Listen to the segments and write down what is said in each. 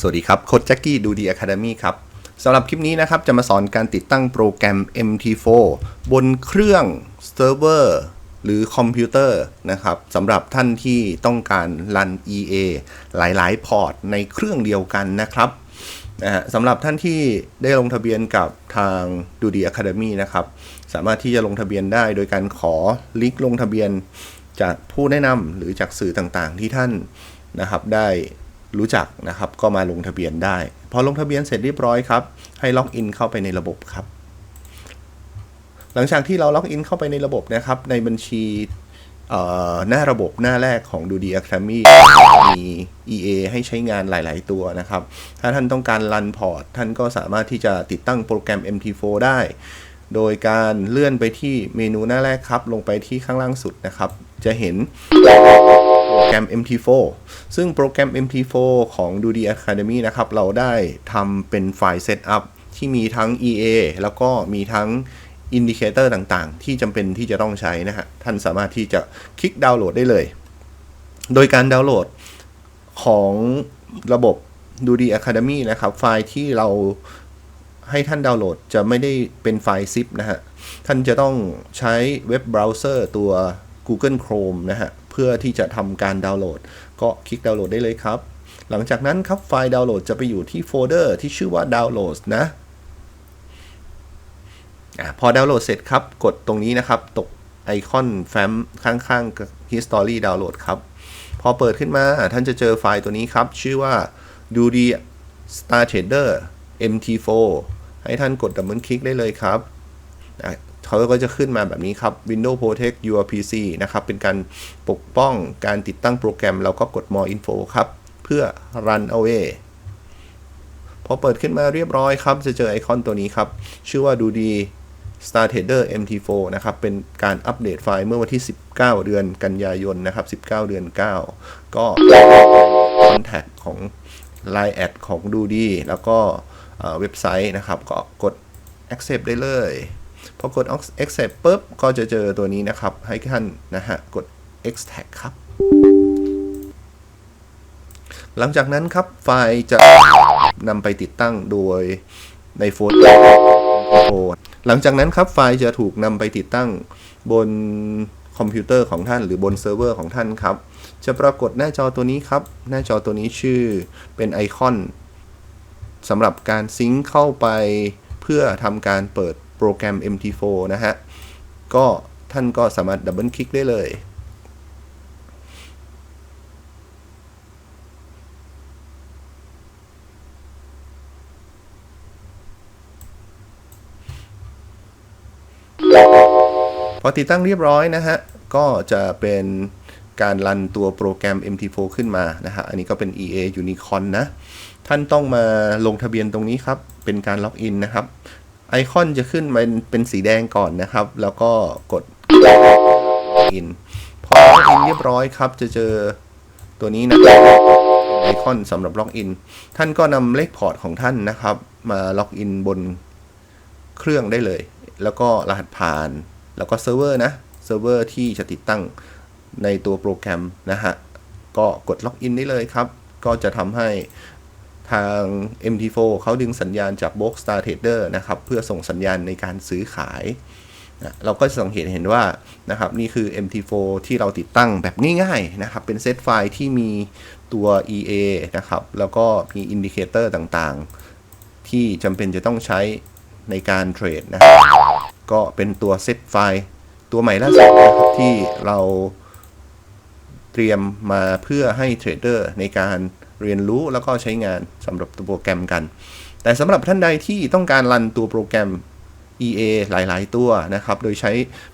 สวัสดีครับโค้ชแจ็กกี้ดูดีอะคาเดมี่ครับสำหรับคลิปนี้นะครับ จะมาสอนการติดตั้งโปรแกรม MT4 บนเครื่องเซิร์ฟเวอร์หรือคอมพิวเตอร์นะครับสำหรับท่านที่ต้องการรัน EA หลาย ๆ พอร์ตในเครื่องเดียวกันนะครับนะฮะสำหรับท่านที่ได้ลงทะเบียนกับทางดูดีอะคาเดมี่นะครับ สามารถที่จะลงทะเบียนได้โดยการขอลิงก์ลงทะเบียนจากผู้แนะนำหรือจากสื่อต่างๆ ที่ท่านนะครับได้ รู้จักนะครับ ก็มาลงทะเบียนได้ พอลงทะเบียนเสร็จเรียบร้อยครับ ให้ล็อกอินเข้าไปในระบบครับ หลังจากที่เราล็อกอินเข้าไปในระบบนะครับ ในบัญชีหน้าระบบหน้าแรกของดูดี Academy มี EA ให้ใช้งานหลาย ๆ ตัวนะครับ ถ้าท่านต้องการรันพอร์ตท่านก็สามารถที่จะติดตั้งโปรแกรม MT4 ได้ โดยการเลื่อนไปที่เมนูหน้าแรกครับ ลงไปที่ข้างล่างสุดนะครับ จะเห็น แกรม MT4 ซึ่งโปรแกรม MT4 ของ d o d Academy นะครับ เราได้ทำเป็นไฟล์เซตอัพที่มีทั้ง EA แล้วก็มีทั้งอินดิเคเตอร์ต่างๆ ที่จำเป็นที่จะต้องใช้นะฮะ ท่านสามารถที่จะคลิกดาวน์โหลดได้เลย โดยการดาวน์โหลดของระบบ d o d Academy นะครับ ไฟล์ที่เราให้ท่านดาวน์โหลดจะไม่ได้เป็นไฟล์ zip นะฮะ ท่านจะต้องใช้เว็บเบราว์เซอร์ตัว Google Chrome นะฮะ พื่อที่จะทำการดาวน์โหลด ก็คลิกดาวน์โหลดได้เลยครับ หลังจากนั้นครับไฟล์ดาวน์โหลดจะไปอยู่ที่โฟลเดอร์ที่ชื่อว่า Downloads นะอะพอดาวน์โหลดเสร็จครับ กดตรงนี้นะครับ ตกไอคอนแฟ้มข้างๆ History Download ครับ พอเปิดขึ้นมา ท่านจะเจอไฟล์ตัวนี้ครับ ชื่อว่า d o d Star Trader MT4 ให้ท่านกดดับเบิลคลิกได้เลยครับ เขาก็จะขึ้นมาแบบนี้ครับ Windows Protect Your PC นะครับ เป็นการปกป้องการติดตั้งโปรแกรม เราก็กด More Info ครับ เพื่อ Run Away พอเปิดขึ้นมาเรียบร้อยครับ จะเจอไอคอนตัวนี้ครับ ชื่อว่าดูดี Star Trader MT4 นะครับ เป็นการอัปเดตไฟล์เมื่อวันที่ 19 เดือนกันยายนนะครับ 19 เดือน 9 ก็ contact ของ Line แอดของดูดี แล้วก็เว็บไซต์นะครับ ก็กด accept ได้เลย พอกด accept ปุ๊บ ก็จะเจอตัวนี้นะครับ ให้ท่านนะฮะ กด extract ครับ หลังจากนั้นครับ ไฟล์จะนำไปติดตั้งโดยในโฟลเดอร์หลังจากนั้นครับ ไฟล์จะถูกนำไปติดตั้งบนคอมพิวเตอร์ของท่านหรือบนเซิร์ฟเวอร์ของท่านครับ จะปรากฏหน้าจอตัวนี้ครับ หน้าจอตัวนี้ชื่อเป็นไอคอนสำหรับการซิงค์เข้าไปเพื่อทำการเปิด โปรแกรม MT4 นะฮะ ก็ท่านก็สามารถดับเบิลคลิกได้เลย พอติดตั้งเรียบร้อยนะฮะ ก็จะเป็นการรันตัวโปรแกรม MT4 ขึ้นมานะฮะ อันนี้ก็เป็น EA Unicorn นะ ท่านต้องมาลงทะเบียนตรงนี้ครับ เป็นการล็อกอินนะครับ ไอคอนจะขึ้นมาเป็นสีแดงก่อนนะครับ แล้วก็กดล็อกอินพอล็อกอินเรียบร้อยครับ จะเจอตัวนี้นะครับไอคอนสำหรับล็อกอิน ท่านก็นำเลขพอร์ตของท่านนะครับ มาล็อกอินบนเครื่องได้เลย แล้วก็รหัสผ่าน แล้วก็เซิร์ฟเวอร์นะ เซิร์ฟเวอร์ที่จะติดตั้งในตัวโปรแกรมนะฮะ ก็กดล็อกอินได้เลยครับ ก็จะทำให้ ทาง MT4 เขาดึงสัญญาณจาก Box Star Trader นะครับ เพื่อส่งสัญญาณในการซื้อขายนะเราก็จะสังเกตเห็นว่านะครับนี่คือ MT4 ที่เราติดตั้งแบบง่ายๆนะครับ เป็นเซตไฟล์ที่มีตัว EA นะครับ แล้วก็มีอินดิเคเตอร์ต่างๆ ที่จำเป็นจะต้องใช้ในการเทรดนะก็เป็นตัวเซตไฟล์ตัวใหม่ล่าสุดนะครับที่เราเตรียมมาเพื่อให้เทรดเดอร์ในการ เรียนรู้แล้วก็ใช้งานสำหรับตัวโปรแกรมกัน แต่สำหรับท่านใดที่ต้องการรันตัวโปรแกรม EA หลาย ๆ ตัวนะครับ โดยใช้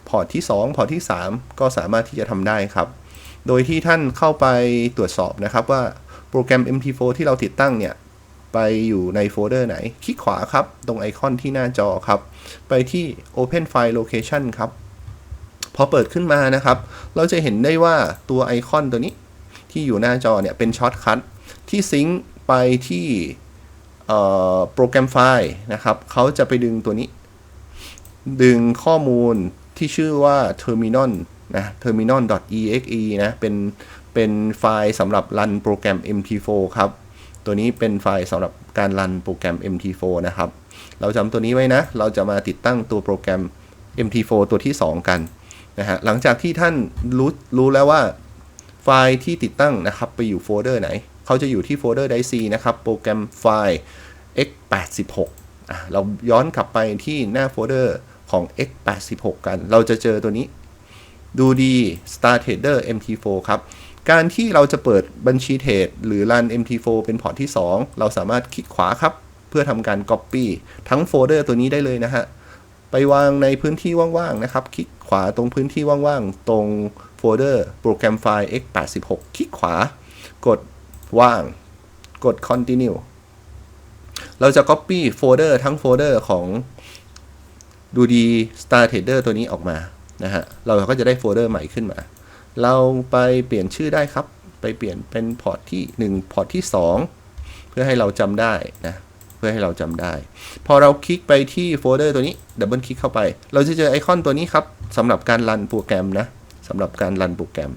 พอร์ตที่ 2 พอร์ตที่ 3 ก็สามารถที่จะทำได้ครับ โดยที่ท่านเข้าไปตรวจสอบนะครับว่าโปรแกรม MT4 ที่เราติดตั้งเนี่ย ไปอยู่ในโฟลเดอร์ไหน คลิกขวาครับ ตรงไอคอนที่หน้าจอครับ ไปที่ Open File Location ครับ พอเปิดขึ้นมานะครับ เราจะเห็นได้ว่าตัวไอคอนตัวนี้ที่อยู่หน้าจอเนี่ยเป็นช็อตคัท ที่ซิงค์ไปที่โปรแกรมไฟล์นะครับเขาจะไปดึงตัวนี้ ดึงข้อมูลที่ชื่อว่า terminal นะ terminal.exe นะ เป็นเป็นไฟล์สำหรับรันโปรแกรม MT4 ครับ ตัวนี้เป็นไฟล์สำหรับการรันโปรแกรม MT4 นะครับ เราจำตัวนี้ไว้นะ เราจะมาติดตั้งตัวโปรแกรม MT4 ตัวที่ 2 กันนะฮะหลังจากที่ท่านรู้รู้แล้วว่าไฟล์ที่ติดตั้งนะครับ ไปอยู่โฟลเดอร์ไหน เขาจะอยู่ที่โฟลเดอร์ dic นะครับ โปรแกรมไฟล์ x86 อะเราย้อนกลับไปที่หน้าโฟลเดอร์ของ x86 กัน เราจะเจอตัวนี้ ดูดี Star Trader MT4 ครับ การที่เราจะเปิดบัญชีเทรดหรือรัน MT4 เป็นพอร์ตที่ 2 เราสามารถคลิกขวาครับ เพื่อทำการ Copy ทั้งโฟลเดอร์ตัวนี้ได้เลยนะฮะ ไปวางในพื้นที่ว่างๆนะครับ คลิกขวาตรงพื้นที่ว่างๆ ตรงโฟลเดอร์โปรแกรมไฟล์ x86 คลิกขวากด ว่าง กด continue เราจะ copy โฟลเดอร์ทั้งโฟลเดอร์ของดูดี Star Trader ตัวนี้ออกมา นะฮะ เราก็จะได้โฟลเดอร์ใหม่ขึ้นมา เราไปเปลี่ยนชื่อได้ครับ ไปเปลี่ยนเป็นพอร์ตที่ 1 พอร์ตที่ 2 เพื่อให้เราจำได้นะ เพื่อให้เราจำได้ พอเราคลิกไปที่โฟลเดอร์ตัวนี้ ดับเบิลคลิกเข้าไป เราจะเจอไอคอนตัวนี้ครับสำหรับการรันโปรแกรมนะสำหรับการรันโปรแกรม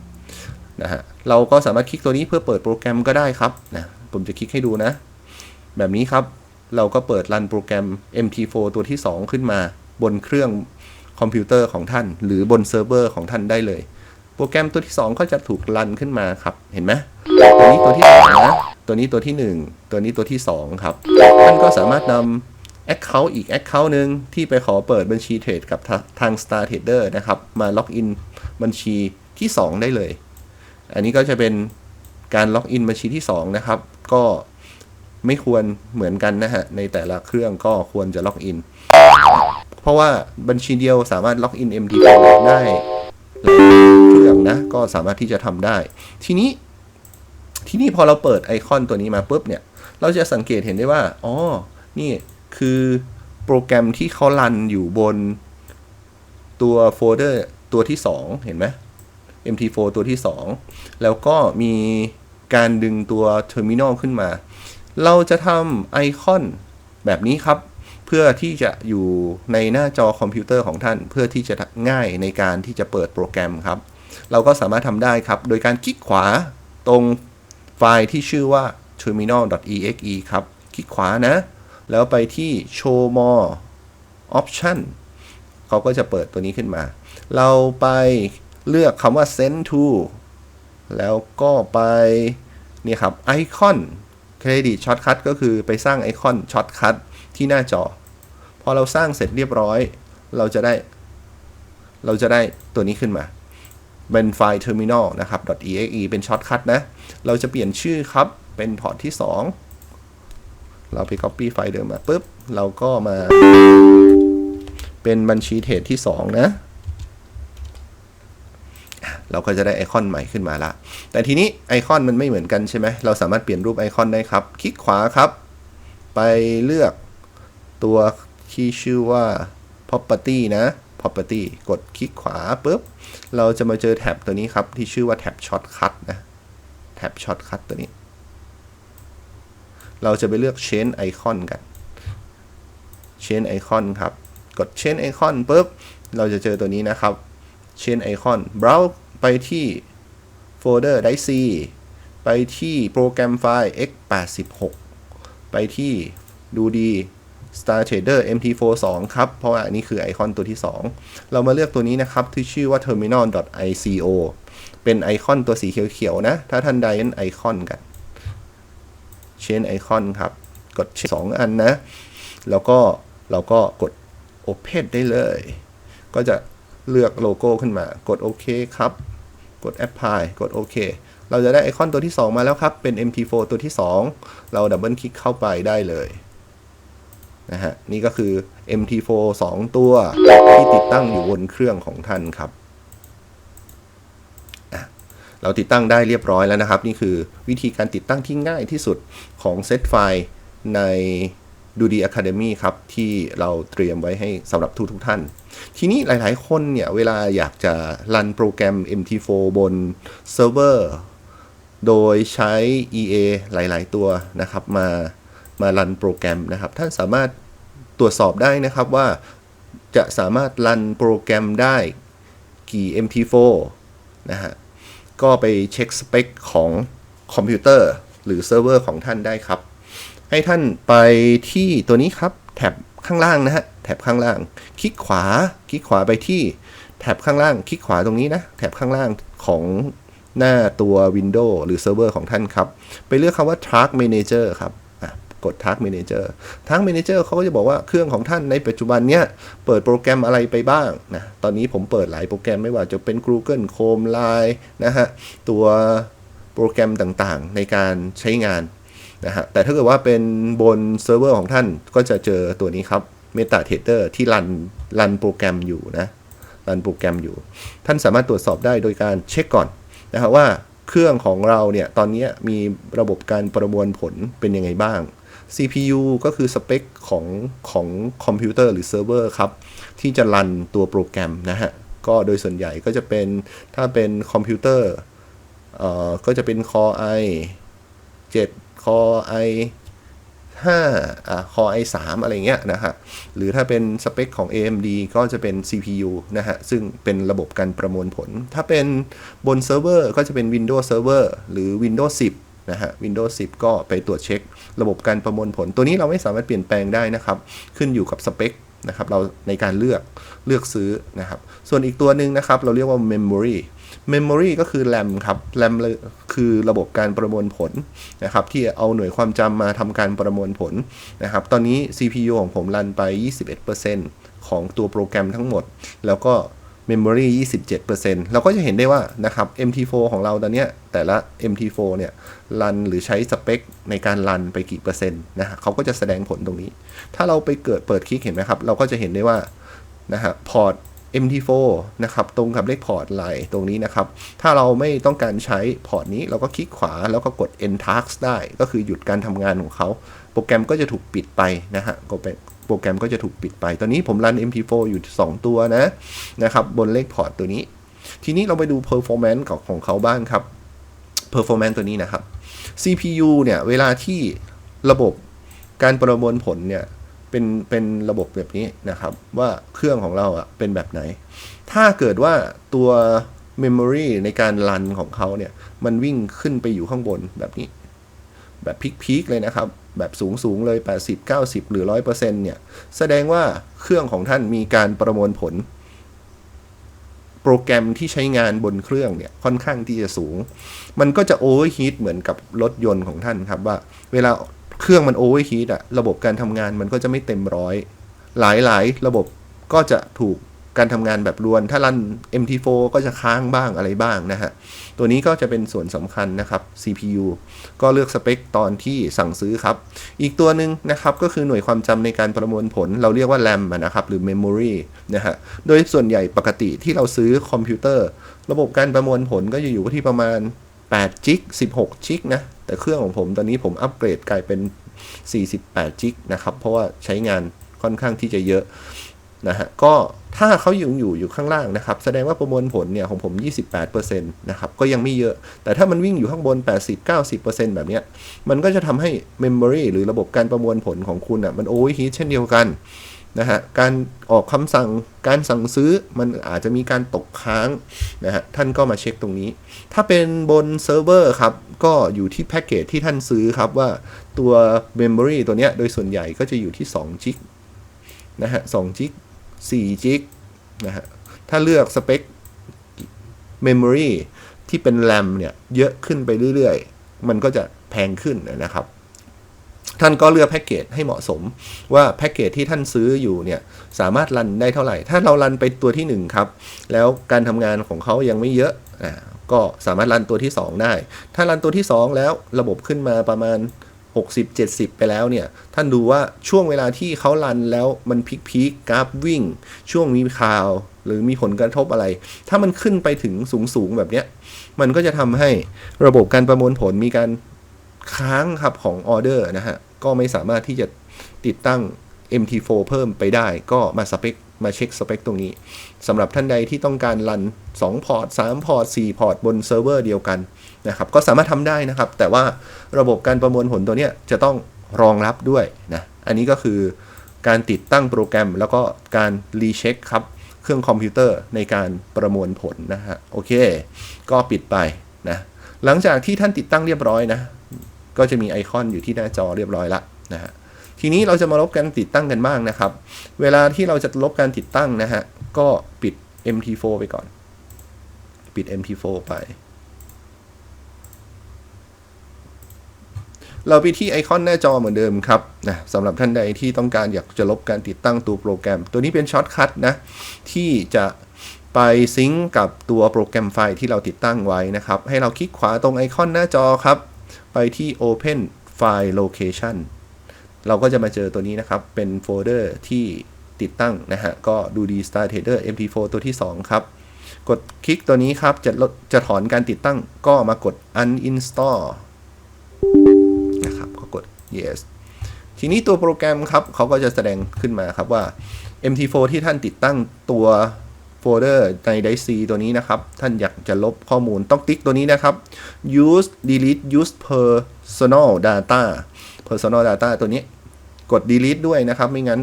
นะฮะเราก็สามารถคลิกตัวนี้เพื่อเปิดโปรแกรมก็ได้ครับนะผมจะคลิกให้ดูนะ แบบนี้ครับเราก็เปิดรันโปรแกรม MT4 ตัวที่ 2 ขึ้นมาบนเครื่องคอมพิวเตอร์ของท่าน หรือบนเซิร์ฟเวอร์ของท่านได้เลย โปรแกรมตัวที่ 2 ก็จะถูกรันขึ้นมาครับ เห็นไหมตัวนี้ตัวที่2นะตัวนี้ตัวที่ 1 ตัวนี้ตัวที่ 2 ครับ ท่านก็สามารถนำ Account อีก Account หนึ่งที่ไปขอเปิดบัญชีเทรดกับทาทาง Star Trader นะครับ มาล็อกอินบัญชีที่ 2 ได้เลย อันนี้ก็จะเป็นการล็อกอินบัญชีที่ 2 นะครับ ก็ไม่ควรเหมือนกันนะฮะ ในแต่ละเครื่องก็ควรจะล็อกอิน เพราะว่าบัญชีเดียวสามารถล็อกอิน MT4 ได้หลายเครื่องนะ ก็สามารถที่จะทำได้ ทีนี้ ทีนี้พอเราเปิดไอคอนตัวนี้มาปุ๊บเนี่ย เราจะสังเกตเห็นได้ว่า อ๋อ นี่คือโปรแกรมที่เขารันอยู่บนตัวโฟลเดอร์ตัวที่ 2 เห็นไหม MT4 ตัวที่ 2 แล้วก็มีการดึงตัวเทอร์มินอลขึ้นมา เราจะทำไอคอนแบบนี้ครับ เพื่อที่จะอยู่ในหน้าจอคอมพิวเตอร์ของท่าน เพื่อที่จะง่ายในการที่จะเปิดโปรแกรมครับ เราก็สามารถทำได้ครับ โดยการคลิกขวาตรงไฟล์ที่ชื่อว่า terminal.exe ครับ คลิกขวานะ แล้วไปที่ show more option เขาก็จะเปิดตัวนี้ขึ้นมา เราไป เลือกคำว่า send to แล้วก็ไปนี่ครับไอคอนเครดิตช็อตคัทก็คือไปสร้างไอคอนช็อตคัทที่หน้าจอ พอเราสร้างเสร็จเรียบร้อย เราจะได้ เราจะได้ตัวนี้ขึ้นมา เป็นไฟล์ terminal นะครับ .exe เป็นช็อตคัทนะ เราจะเปลี่ยนชื่อครับ เป็นพอร์ตที่ 2 เราไป copy ไฟล์เดิมมาปุ๊บ เราก็มา เป็นบัญชีเทรดที่ 2 นะ เราก็จะได้ไอคอนใหม่ขึ้นมาละ แต่ทีนี้ไอคอนมันไม่เหมือนกันใช่ไหม เราสามารถเปลี่ยนรูปไอคอนได้ครับ คลิกขวาครับ ไปเลือกตัวที่ชื่อว่า property นะ property กดคลิกขวาปุ๊บ เราจะมาเจอแท็บตัวนี้ครับ ที่ชื่อว่าแท็บ shortcut นะ แท็บ shortcut ตัวนี้ เราจะไปเลือก change icon กัน change icon ครับ กด change icon ปุ๊บ เราจะเจอตัวนี้นะครับ change icon browse ไปที่โฟลเดอร์ dic ไปที่โปรแกรมไฟล์ x86 ไปที่ดูดี Star Trader MT4 2 ครับ เพราะว่าอันนี้คือไอคอนตัวที่ 2 เรามาเลือกตัวนี้นะครับ ที่ชื่อว่า terminal.ico เป็นไอคอนตัวสีเขียวๆนะ ถ้าท่านใดนั้นไอคอนกัน change icon ครับ กด2อันนะ แล้วก็เราก็กด open ได้เลย ก็จะ เลือกโลโก้ขึ้นมา กดโอเคครับ กด apply กดโอเคเราจะได้ไอคอนตัวที่ 2 มาแล้วครับ เป็น MT4 ตัวที่ 2 เราดับเบิลคลิกเข้าไปได้เลยนะฮะนี่ก็คือ MT4 2 ตัวที่ติดตั้งอยู่บนเครื่องของท่านครับเราติดตั้งได้เรียบร้อยแล้วนะครับ นี่คือวิธีการติดตั้งที่ง่ายที่สุดของเซตไฟล์ใน ดูดี Academy ครับที่เราเตรียมไว้ให้สำหรับทุกทุกท่าน ทีนี้หลายๆ คนเนี่ย เวลาอยากจะรันโปรแกรม MT4 บนเซิร์ฟเวอร์โดยใช้ EA หลาย ๆ ตัวนะครับ มามารันโปรแกรมนะครับ ท่านสามารถตรวจสอบได้นะครับว่าจะสามารถรันโปรแกรมได้กี่ MT4 นะฮะ ก็ไปเช็คสเปคของคอมพิวเตอร์หรือเซิร์ฟเวอร์ของท่านได้ครับ ให้ท่านไปที่ตัวนี้ครับ แท็บข้างล่างนะฮะแท็บข้างล่าง คลิกขวา คลิกขวาไปที่แท็บข้างล่าง คลิกขวาตรงนี้นะ แท็บข้างล่างของหน้าตัว Windows หรือเซิร์ฟเวอร์ของท่านครับ ไปเลือกคำว่า Task Manager ครับกด Task Manager Task Manager เขาก็จะบอกว่าเครื่องของท่านในปัจจุบันเนี้ยเปิดโปรแกรมอะไรไปบ้างนะ ตอนนี้ผมเปิดหลายโปรแกรมไม่ว่าจะเป็น Google Chrome Line นะฮะ ตัวโปรแกรมต่างๆ ในการใช้งาน นะฮะแต่ถ้าเกิดว่าเป็นบนเซิร์ฟเวอร์ของท่านก็จะเจอตัวนี้ครับ MetaTrader ที่รันรันโปรแกรมอยู่นะรันโปรแกรมอยู่ ท่านสามารถตรวจสอบได้โดยการเช็คก่อนนะครับว่าเครื่องของเราเนี่ยตอนนี้มีระบบการประมวลผลเป็นยังไงบ้าง CPU ก็คือสเปคของของคอมพิวเตอร์หรือเซิร์ฟเวอร์ครับ ที่จะรันตัวโปรแกรมนะฮะ ก็โดยส่วนใหญ่ก็จะเป็นถ้าเป็นคอมพิวเตอร์เอ่อก็จะเป็น Core i 7 Core i 5อ่าคอ i 3 อะไรเงี้ยนะฮะ หรือถ้าเป็นสเปคของ AMD ก็จะเป็น CPU นะฮะ ซึ่งเป็นระบบการประมวลผล ถ้าเป็นบนเซิร์ฟเวอร์ก็จะเป็น Windows Server หรือ Windows 10 นะฮะ Windows 10 ก็ไปตรวจเช็ค ระบบการประมวลผล ตัวนี้เราไม่สามารถเปลี่ยนแปลงได้นะครับ ขึ้นอยู่กับสเปคนะครับเราในการเลือกเลือกซื้อนะครับ ส่วนอีกตัวหนึ่งนะครับ เราเรียกว่า Memory Memory ก็คือ RAM ครับ RAM คือระบบการประมวลผลนะครับ ที่เอาหน่วยความจำมาทำการประมวลผลนะครับ ตอนนี้ CPU ของผมรันไป 21%ของตัวโปรแกรมทั้งหมด แล้วก็ Memory 27%เราก็จะเห็นได้ว่านะครับ MT4 ของเราตอนนี้แต่ละ MT4 เนี่ยรันหรือใช้สเปคในการรันไปกี่เปอร์เซ็นต์นะฮะเขาก็จะแสดงผลตรงนี้ ถ้าเราไปเกิดเปิดคลิกเห็นไหมครับ เราก็จะเห็นได้ว่านะฮะพอร์ต MT4 นะครับตรงกับเลขพอร์ตไลน์ตรงนี้นะครับ ถ้าเราไม่ต้องการใช้พอร์ตนี้เราก็คลิกขวาแล้วก็กด end task ได้ ก็คือหยุดการทำงานของเขา โปรแกรมก็จะถูกปิดไปนะฮะก็เป็น โปรแกรมก็จะถูกปิดไป ตอนนี้ผมรัน MT4 อยู่ 2 ตัวนะนะครับบนเลขพอร์ตตัวนี้ ทีนี้เราไปดู performance ของของเขาบ้างครับ performance ตัวนี้นะครับ CPU เนี่ย เวลาที่ระบบการประมวลผลเนี่ย เป็นเป็นระบบแบบนี้นะครับ ว่าเครื่องของเราอะเป็นแบบไหน ถ้าเกิดว่าตัว Memory ในการรันของเขาเนี่ย มันวิ่งขึ้นไปอยู่ข้างบนแบบนี้ แบบพีคๆเลยนะครับ แบบสูงสูงเลย 80 90 หรือ 100%เนี่ย แสดงว่าเครื่องของท่านมีการประมวลผล โปรแกรมที่ใช้งานบนเครื่องเนี่ย ค่อนข้างที่จะสูง มันก็จะโอเวอร์ฮีทเหมือนกับรถยนต์ของท่านครับว่า เวลาเครื่องมันโอเวอร์ฮีทอะระบบการทำงานมันก็จะไม่เต็มร้อย หลายๆ ระบบก็จะถูก การทำงานแบบรวน ถ้ารัน MT4 ก็จะค้างบ้างอะไรบ้างนะฮะ ตัวนี้ก็จะเป็นส่วนสำคัญนะครับ CPU ก็เลือกสเปคตอนที่สั่งซื้อครับ อีกตัวหนึ่งนะครับก็คือหน่วยความจำในการประมวลผล เราเรียกว่า RAM นะครับหรือ Memory นะฮะ โดยส่วนใหญ่ปกติที่เราซื้อคอมพิวเตอร์ ระบบการประมวลผลก็จะอยู่ที่ประมาณ8จิก16จิกนะ แต่เครื่องของผมตอนนี้ผมอัปเกรดกลายเป็น 48จิกนะครับ เพราะว่าใช้งานค่อนข้างที่จะเยอะ นะฮะก็ถ้าเขาอยู่อยู่อยู่ข้างล่างนะครับ แสดงว่าประมวลผลเนี่ยของผม 28%นะครับ ก็ยังไม่เยอะ แต่ถ้ามันวิ่งอยู่ข้างบน 80-90%แบบเนี้ย มันก็จะทำให้ Memory หรือระบบการประมวลผลของคุณอะ มันโอเวอร์ฮีทเช่นเดียวกันนะฮะ การออกคำสั่ง การสั่งซื้อ มันอาจจะมีการตกค้างนะฮะ ท่านก็มาเช็คตรงนี้ ถ้าเป็นบนเซิร์ฟเวอร์ครับ ก็อยู่ที่แพ็กเกจที่ท่านซื้อครับว่าตัว Memory ตัวเนี้ยโดยส่วนใหญ่ก็จะอยู่ที่2จิกนะฮะ2จิก 4จิกนะฮะ ถ้าเลือกสเปค Memory ที่เป็น RAM เนี่ย เยอะขึ้นไปเรื่อยๆ มันก็จะแพงขึ้นนะครับ ท่านก็เลือกแพ็กเกจให้เหมาะสม ว่าแพ็กเกจที่ท่านซื้ออยู่เนี่ย สามารถรันได้เท่าไหร่ ถ้าเรารันไปตัวที่ 1 ครับ แล้วการทำงานของเขายังไม่เยอะอ่าก็สามารถรันตัวที่ 2 ได้ ถ้ารันตัวที่ 2 แล้วระบบขึ้นมาประมาณ 60 70 ไปแล้วเนี่ย ท่านดูว่าช่วงเวลาที่เขารันแล้วมันพีคพีคกราฟวิ่ง ช่วงมีข่าว หรือมีผลกระทบอะไร ถ้ามันขึ้นไปถึงสูงสูงแบบเนี้ย มันก็จะทำให้ระบบการประมวลผลมีการค้างครับของออเดอร์นะฮะ ก็ไม่สามารถที่จะติดตั้ง MT4 เพิ่มไปได้ ก็มาสเปคมาเช็คสเปคตรงนี้สำหรับท่านใดที่ต้องการรัน 2 พอร์ต 3 พอร์ต 4 พอร์ต บนเซิร์ฟเวอร์เดียวกัน นะครับก็สามารถทำได้นะครับ แต่ว่าระบบการประมวลผลตัวนี้จะต้องรองรับด้วยนะอันนี้ก็คือการติดตั้งโปรแกรม แล้วก็การรีเช็คครับเครื่องคอมพิวเตอร์ในการประมวลผลนะฮะโอเค ก็ปิดไปนะหลังจากที่ท่านติดตั้งเรียบร้อยนะ ก็จะมีไอคอนอยู่ที่หน้าจอเรียบร้อยละนะฮะทีนี้เราจะมาลบการติดตั้งกันบ้างนะครับ เวลาที่เราจะลบการติดตั้งนะฮะก็ปิด MT4 ไปก่อน ปิด MT4 ไป เราไปที่ไอคอนหน้าจอเหมือนเดิมครับนะสำหรับท่านใดที่ต้องการอยากจะลบการติดตั้งตัวโปรแกรม ตัวนี้เป็นช็อตคัทนะ ที่จะไปซิงก์กับตัวโปรแกรมไฟล์ที่เราติดตั้งไว้นะครับ ให้เราคลิกขวาตรงไอคอนหน้าจอครับ ไปที่ Open File Location เราก็จะมาเจอตัวนี้นะครับ เป็นโฟลเดอร์ที่ติดตั้งนะฮะ ก็ดูดี Star Trader MT4 ตัวที่ 2 ครับ กดคลิกตัวนี้ครับ จะลดจะถอนการติดตั้งก็มากด uninstall นะครับก็กด yes ทีนี้ตัวโปรแกรมครับเขาก็จะแสดงขึ้นมาครับว่า MT4 ที่ท่านติดตั้งตัวโฟลเดอร์ใน d i c ตัวนี้นะครับ ท่านอยากจะลบข้อมูลต้องติ๊กตัวนี้นะครับ use delete use personal data personal data ตัวนี้กด delete ด้วยนะครับ ไม่งั้น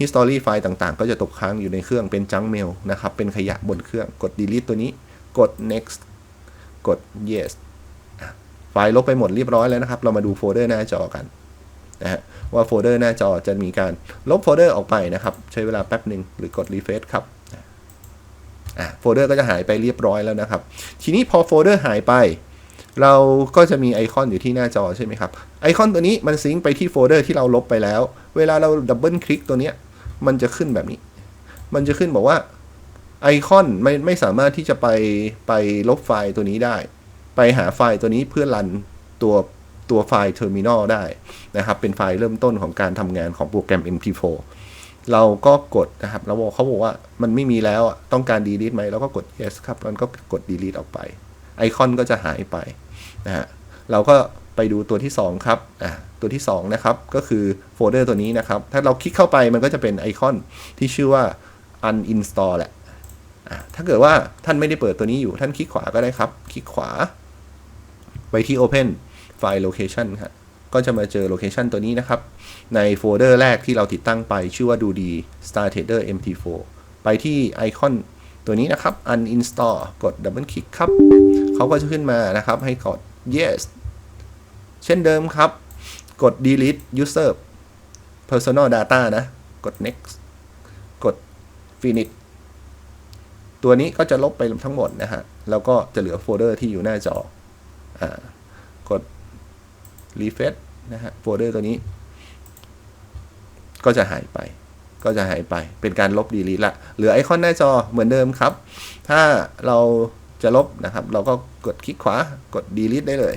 history ไฟล์ต่างๆ ก็จะตกค้างอยู่ในเครื่องเป็น junk mail นะครับ เป็นขยะบนเครื่องกด delete ตัวนี้กด next กด yes ไฟล์ลบไปหมดเรียบร้อยแล้วนะครับ เรามาดูโฟลเดอร์หน้าจอกันนะฮะว่าโฟลเดอร์หน้าจอจะมีการลบโฟลเดอร์ออกไปนะครับ ใช้เวลาแป๊บหนึ่งหรือกด refresh ครับอะโฟลเดอร์ก็จะหายไปเรียบร้อยแล้วนะครับ ทีนี้พอโฟลเดอร์หายไป เราก็จะมีไอคอนอยู่ที่หน้าจอใช่ไหมครับ ไอคอนตัวนี้มันซิงค์ไปที่โฟลเดอร์ที่เราลบไปแล้ว เวลาเราดับเบิลคลิกตัวเนี้ยมันจะขึ้นแบบนี้ มันจะขึ้นบอกว่าไอคอนไม่ไม่สามารถที่จะไปไปลบไฟล์ตัวนี้ได้ ไปหาไฟล์ตัวนี้เพื่อรันตัวตัวไฟล์เทอร์มินอลได้นะครับ เป็นไฟล์เริ่มต้นของการทำงานของโปรแกรม MT4 เราก็กดนะครับ แล้วเขาบอกว่ามันไม่มีแล้วต้องการ delete ไหมเราก็กด yes ครับแล้วก็กด delete ออกไป ไอคอนก็จะหายไปนะฮะเราก็ไปดูตัวที่ 2 ครับอะตัวที่ 2 นะครับ ก็คือโฟลเดอร์ตัวนี้นะครับ ถ้าเราคลิกเข้าไปมันก็จะเป็นไอคอนที่ชื่อว่า uninstall แหละอะถ้าเกิดว่าท่านไม่ได้เปิดตัวนี้อยู่ท่านคลิกขวาก็ได้ครับ คลิกขวา ไปที่ Open File Location ครับก็จะมาเจอโลเคชันตัวนี้นะครับ ในโฟลเดอร์แรกที่เราติดตั้งไปชื่อว่าดูดี Star Trader MT4 ไปที่ไอคอนตัวนี้นะครับ uninstall กดดับเบิลคลิกครับ เขาก็จะขึ้นมานะครับ ให้กด yes เช่นเดิมครับ กด delete user personal data นะ กด next กด finish ตัวนี้ก็จะลบไปทั้งหมดนะฮะ แล้วก็จะเหลือโฟลเดอร์ที่อยู่หน้าจอ กด refresh นะฮะโฟลเดอร์ตัวนี้ ก็จะหายไป ก็จะหายไปเป็นการลบ delete ละเหลือไอคอนหน้าจอเหมือนเดิมครับ ถ้าเราจะลบนะครับ เราก็กดคลิกขวากด delete ได้เลย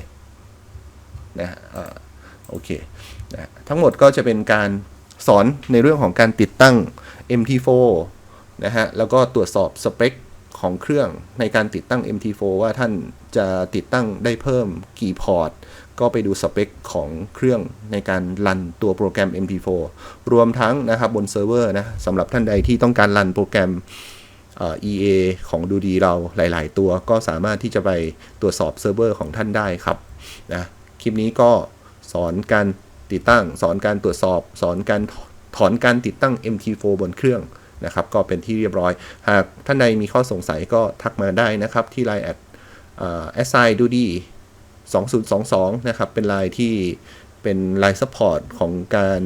นะฮะโอเคนะทั้งหมดก็จะเป็นการสอนในเรื่องของการติดตั้ง MT4 นะฮะ แล้วก็ตรวจสอบสเปค ของเครื่องในการติดตั้ง MT4 ว่าท่านจะติดตั้งได้เพิ่มกี่พอร์ต ก็ไปดูสเปคของเครื่องในการรันตัวโปรแกรม MT4 รวมทั้งนะครับบนเซิร์ฟเวอร์นะสำหรับท่านใดที่ต้องการรันโปรแกรม EA ของดูดีเราหลาย ๆ ตัวก็สามารถที่จะไปตรวจสอบเซิร์ฟเวอร์ของท่านได้ครับนะคลิปนี้ก็สอนการติดตั้ง สอนการตรวจสอบ สอนการถอนการติดตั้ง MT4 บนเครื่อง นะครับก็เป็นที่เรียบร้อย หากท่านใดมีข้อสงสัยก็ทักมาได้นะครับ ที่ Line แอดแอสไซดูดี2022 นะครับ เป็นไลน์ที่เป็นไลน์ซัพพอร์ตของการ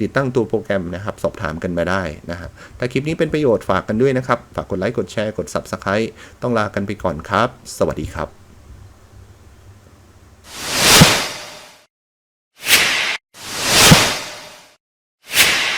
ติดตั้งตัวโปรแกรมนะครับ สอบถามกันมาได้นะฮะถ้าคลิปนี้เป็นประโยชน์ฝากกันด้วยนะครับ ฝากกดไลค์กดแชร์กด Subscribe ต้องลากันไปก่อนครับ สวัสดีครับ